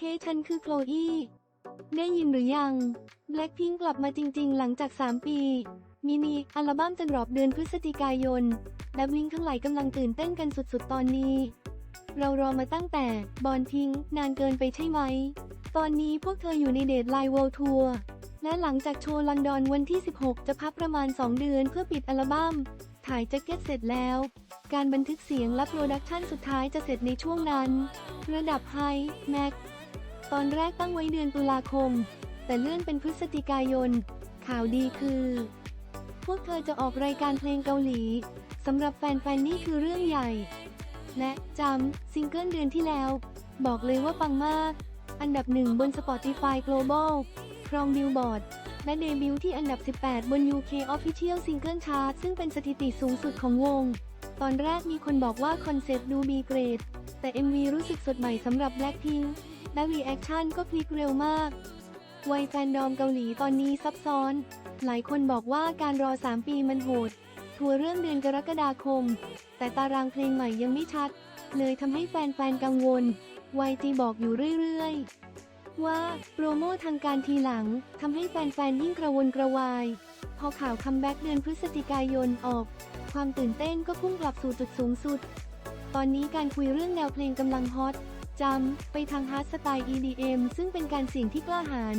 เฮ้ฉันคือโคลอีได้ยินหรือยัง Blackpink กลับมาจริง ๆ หลังจาก 3 ปี มินิอัลบั้มจะดรอปเดือนพฤศจิกายนและบลิงทั้งหลายกำลังตื่นเต้นกันสุดๆ ตอนนี้ เรารอมาตั้งแต่บอลพิงค์นานเกินไปใช่ไหม ตอนนี้พวกเธออยู่ในเดทไลน์ World Tour และหลังจากโชว์ลอนดอนวันที่ 16 จะพักประมาณ 2 เดือนเพื่อปิดอัลบั้ม ถ่ายแจ็คเก็ตเสร็จแล้ว การบันทึกเสียงและโปรดักชันสุดท้ายจะเสร็จในช่วงนั้น ระดับไฮแม็ก ตอนแรกตั้งไว้เดือนตุลาคม แต่เลื่อนเป็นพฤศจิกายน ข่าวดีคือ พวกเธอจะออกรายการเพลงเกาหลีสำหรับแฟนๆนี่คือเรื่องใหญ่ และจำซิงเกิลเดือนที่แล้ว บอกเลยว่าปังมาก อันดับหนึ่งบน Spotify Global ครองบิลบอร์ดและเดบิวต์ที่อันดับ 18 บน UK Official Single Chart ซึ่งเป็นสถิติสูงสุดของวง ตอนแรกมีคนบอกว่าคอนเซปต์ดูบีเกรด แต่ MV รู้สึกสดใหม่สำหรับ Blackpink และรีแอคชั่นก็พลิกเร็วมากวัยแฟนดอมเกาหลีตอนนี้ซับซ้อน หลายคนบอกว่าการรอ 3 ปีมันโหด ทัวร์เริ่มเดือนกรกฎาคม แต่ตารางเพลงใหม่ยังไม่ชัด เลยทำให้แฟนๆกังวล YG บอกอยู่เรื่อยๆ ว่าโปรโมททางการทีหลังทำให้แฟนๆยิ่งกระวนกระวาย พอข่าวคัมแบ็กเดือนพฤศจิกายนออก ความตื่นเต้นก็พุ่งกลับสู่จุดสูงสุด ตอนนี้การคุยเรื่องแนวเพลงกำลังฮอต จำ ไปทางฮาร์ดสไตล์ EDM ซึ่งเป็นการเสี่ยงที่กล้าหาญ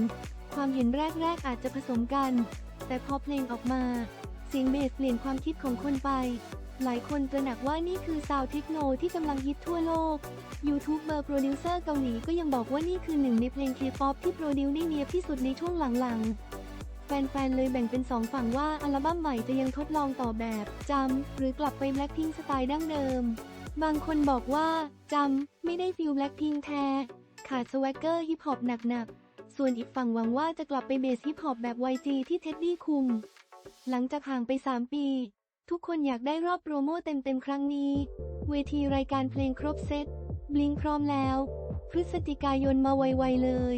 ความเห็นแรก ๆ อาจจะผสมกัน แต่พอเพลงออกมา เสียงเบสเปลี่ยนความคิดของคนไป หลายคนตระหนักว่านี่คือซาวเทคโนที่กำลังฮิตทั่วโลก ยูทูบเบอร์โปรดิวเซอร์เกาหลีก็ยังบอกว่านี่คือหนึ่งในเพลงเคป๊อปที่โปรดิวได้เนียบที่สุดในช่วงหลังๆแฟนๆ เลยแบ่งเป็นสองฝั่งว่าอัลบั้มใหม่จะยังทดลองต่อแบบจำหรือกลับไปแบล็คพิงสไตล์ดั้งเดิม บางคนบอกว่าจำไม่ได้ฟิลแบล็คพิงแท้ ขาดสวักเกอร์ฮิปฮอปหนักๆ ส่วนอีกฝั่งหวังว่าจะกลับไปเบสฮิปฮอปแบบ YG ที่เท็ดดี้คุม หลังจากห่างไป 3 ปี ทุกคนอยากได้รอบโปรโมเต็มๆ ครั้งนี้ เวทีรายการเพลงครบเซตบลิงพร้อมแล้ว พฤศจิกายนมาไวๆเลย